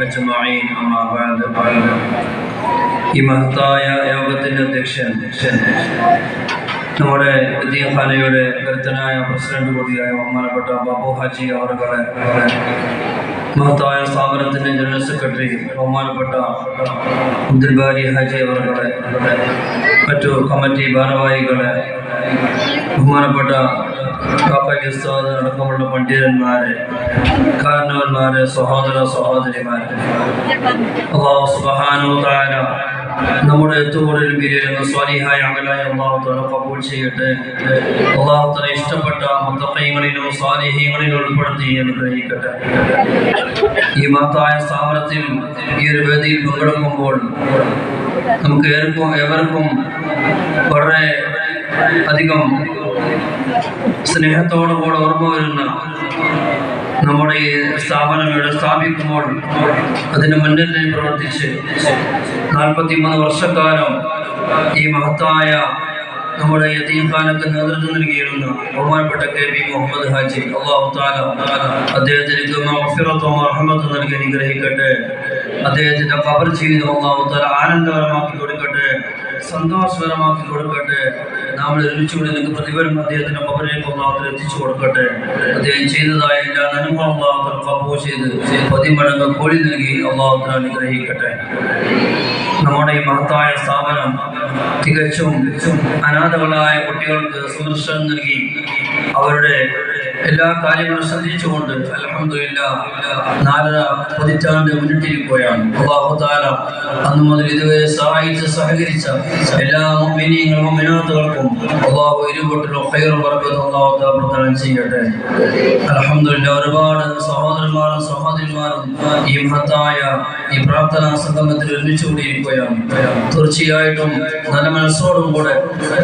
അജ്മഈൻ അമ്മാ ബഅദ് ഈ മഹത്തായ യോഗത്തിന്റെ അധ്യക്ഷൻ നമ്മുടെ ദീഖാനയുടെ കരുത്തനായ പ്രസിഡന്റ് കൂടിയായ ബഹുമാനപ്പെട്ട ബാബു ഹാജി അവരുടെ മഹത്തായ സ്ഥാപനത്തിന്റെ ജനറൽ സെക്രട്ടറി ബഹുമാനപ്പെട്ട അബ്ദുൽ ഹാജി അവരുടെ മറ്റു കമ്മിറ്റി ഭാരവാഹികളെ ബഹുമാനപ്പെട്ട കാക്കാലി ഉസ്താദ് അടക്കമുള്ള പണ്ഡിതന്മാരെ കാരണവന്മാരെ സഹോദര സഹോദരിമാരെ. അള്ളാഹു സുബ്ഹാനഹു താര നമ്മുടെ എത്തുകൂടലും പിരിയുന്ന സ്വാലിഹായ അമലായ അള്ളാഹുത്തോടെ കബൂൽ ചെയ്യട്ടെ. അള്ളാഹു തആല ഇഷ്ടപ്പെട്ട മുത്തഖീങ്ങളിലും സ്വാലിഹ്യങ്ങളിലും ഉൾപ്പെടുത്തി അനുഗ്രഹിക്കട്ടെ. ഈ മഹത്തായ സ്ഥാപനത്തിൽ ഈ ഒരു വേദിയിൽ പങ്കെടുക്കുമ്പോൾ നമുക്ക് ഏവർക്കും ഏവർക്കും വളരെ അധികം സ്നേഹത്തോടുകൂടെ ഓർമ്മ വരുന്ന നമ്മുടെ ഈ സ്ഥാപനം സ്ഥാപിക്കുമ്പോൾ അതിന് മുന്നിൽ പ്രവർത്തിച്ച് നാൽപ്പത്തി മൂന്ന് വർഷക്കാലം ഈ മഹത്തായ നമ്മുടെ യതീംഖാനക്ക് നേതൃത്വം നൽകിയിരുന്ന ബഹുമാനപ്പെട്ട കെ പി മുഹമ്മദ് ഹാജി അള്ളാഹു അദ്ദേഹത്തിന് നൽകി അനുഗ്രഹിക്കട്ടെ. അദ്ദേഹത്തിന്റെ കബർ ജീവിതം അള്ളാഹു ആനന്ദകരമാക്കി സന്തോഷകരമാക്കി കൊടുക്കട്ടെ. നാം ഒരുമിച്ചുകൂടി നിങ്ങൾക്ക് പ്രതിഫലം അദ്ദേഹത്തിന്റെ കബറിലേക്ക് അള്ളാഹു എത്തിച്ചു കൊടുക്കട്ടെ. അദ്ദേഹം ചെയ്തതായ എല്ലാ നന്മകളും അള്ളാഹു കപ്പൂ ചെയ്ത് പതിമടങ്ങ് കൂലി നൽകി അള്ളാഹു അനുഗ്രഹിക്കട്ടെ. നമ്മുടെ ഈ മഹത്തായ സ്ഥാപനം തികച്ചും അനാഥകളായ കുട്ടികൾക്ക് സുദർശനം നൽകി. അവരുടെ എല്ലാ കാര്യങ്ങളും ശ്രദ്ധിച്ചുകൊണ്ട് അലഹമില്ല നാലര പതിറ്റാണ്ട് മുന്നിട്ടിരിക്കുകയാണ്. അള്ളാഹു താല അന്ന് മുതൽ ഇതുവരെ സഹായിച്ച് സഹകരിച്ച എല്ലാ മിനിയങ്ങളും മിനാത്തുകൾക്കും അള്ളാഹു ഇരുപട്ടിലും ഹൈറും വർഗത്തും അള്ളാഹു താല പ്രദാനം ചെയ്യട്ടെ. അലഹമില്ല ഒരുപാട് സഹോദരന്മാരും സഹോദരിമാരും ഈ മഹത്തായ ഈ പ്രാർത്ഥനാ സംഗമത്തിൽ ഒരുമിച്ച് കൂടിയിരിക്കുകയാണ് തീർച്ചയായിട്ടും നല്ല മനസ്സോടും കൂടെ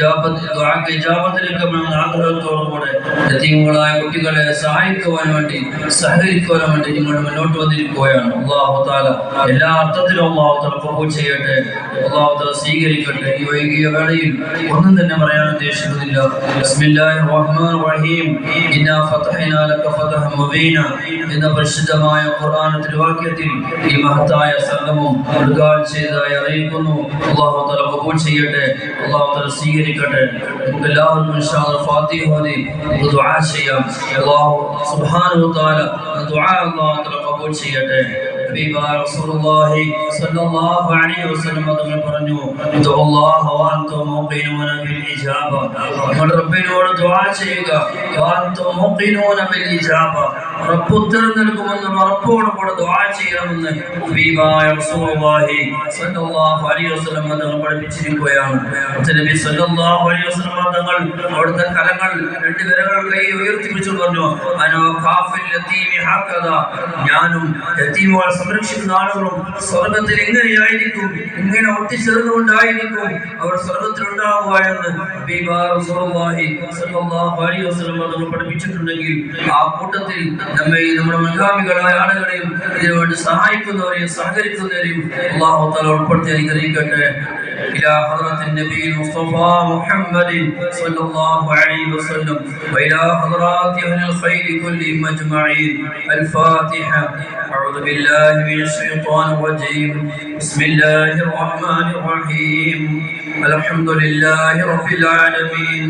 ജാപത്തിലേക്ക് ആഗ്രഹത്തോടും കൂടെ എത്തിയങ്ങളായ കുട്ടികളെ സഹായിക്കുവാൻ വേണ്ടി സഹകരിക്കുവാൻ വേണ്ടി നിങ്ങൾ മുന്നോട്ട് വന്നിരിക്കുകയാണ്. അള്ളാഹുത്താല എല്ലാ അർത്ഥത്തിലും അള്ളാഹു താല കബൂൽ ചെയ്യട്ടെ. അള്ളാഹു താല സ്വീകരിക്കട്ടെ. ഈ വൈകിയ വേളയിൽ ഒന്നും തന്നെ പറയാൻ ഉദ്ദേശിക്കുന്നില്ല. എന്ന പരിശുദ്ധമായ ഖുർആനത്തിൽ വാക്യത്തിൽ ഈ മഹത്തായ സംഗമം ഉദ്ഘാടനം ചെയ്തതായി അറിയിക്കുന്നു. അള്ളാഹു താല കബൂൽ ചെയ്യട്ടെ. അള്ളാഹു താല സ്വീകരിക്കട്ടെ. നമുക്ക് എല്ലാവർക്കും ഫാത്തിഹ ദുആ ചെയ്യാം. അള്ളാഹു സുബ്ഹാനഹു താല ദുആ അള്ളാഹു താല കബൂൽ ചെയ്യട്ടെ. ഹബീബ റസൂലുള്ളാഹി സ്വല്ലല്ലാഹു അലൈഹി വസല്ലം തങ്ങൾ പറഞ്ഞു. ദുആല്ലാഹു വഅൻതും മുഖിനൂന ബിൽ ഇജാബ. നിങ്ങൾ റബ്ബിനോട് ദുആ ചെയ്യുക. വഅൻതും മുഖിനൂന ബിൽ ഇജാബ. റബ്ബ് ഉത്തരം നൽകുമെന്ന് ഉറപ്പോടെ കൂടെ ദുആ ചെയ്യണമെന്ന് ഹബീബായ റസൂലുള്ളാഹി സ്വല്ലല്ലാഹു അലൈഹി വസല്ലം തങ്ങൾ പഠിപ്പിച്ചിരിക്കുകയാണ്. നബി സ്വല്ലല്ലാഹു അലൈഹി വസല്ലം തങ്ങൾ കലങ്ങൾ രണ്ട് കൈ ഉയർത്തിപ്പിച്ചു പറഞ്ഞു അനോ കാഫിൽ യതീമി ഹഖദ ഞാനും യതീമുകളെ സംരക്ഷിക്കുന്ന ആളുകളും സ്വർഗത്തിൽ എങ്ങനെയായിരിക്കും ഇങ്ങനെ ഒട്ടിച്ചേർന്നുകൊണ്ടായിരിക്കും അവർ സ്വർഗത്തിൽ ഉണ്ടാവുക എന്ന് റസൂലുള്ളാഹി സ്വല്ലല്ലാഹു അലൈഹി വസല്ലം തങ്ങൾ പഠിപ്പിച്ചിട്ടുണ്ടെങ്കിൽ ആ കൂട്ടത്തിൽ നമ്മെ നമ്മുടെ മുൻഗാമികളായ ആളുകളെയും ഇതിനുവേണ്ടി സഹായിക്കുന്നവരെയും സഹകരിക്കുന്നവരെയും അള്ളാഹു താല ഉൾപ്പെടുത്തി അനുഗ്രഹിക്കട്ടെ إلى حضرة النبي المصطفى محمد صلى الله عليه وسلم وإلى حضرات أهل الخير كلهم أجمعين الفاتحة أعوذ بالله من الشيطان الرجيم بسم الله الرحمن الرحيم الحمد لله رب العالمين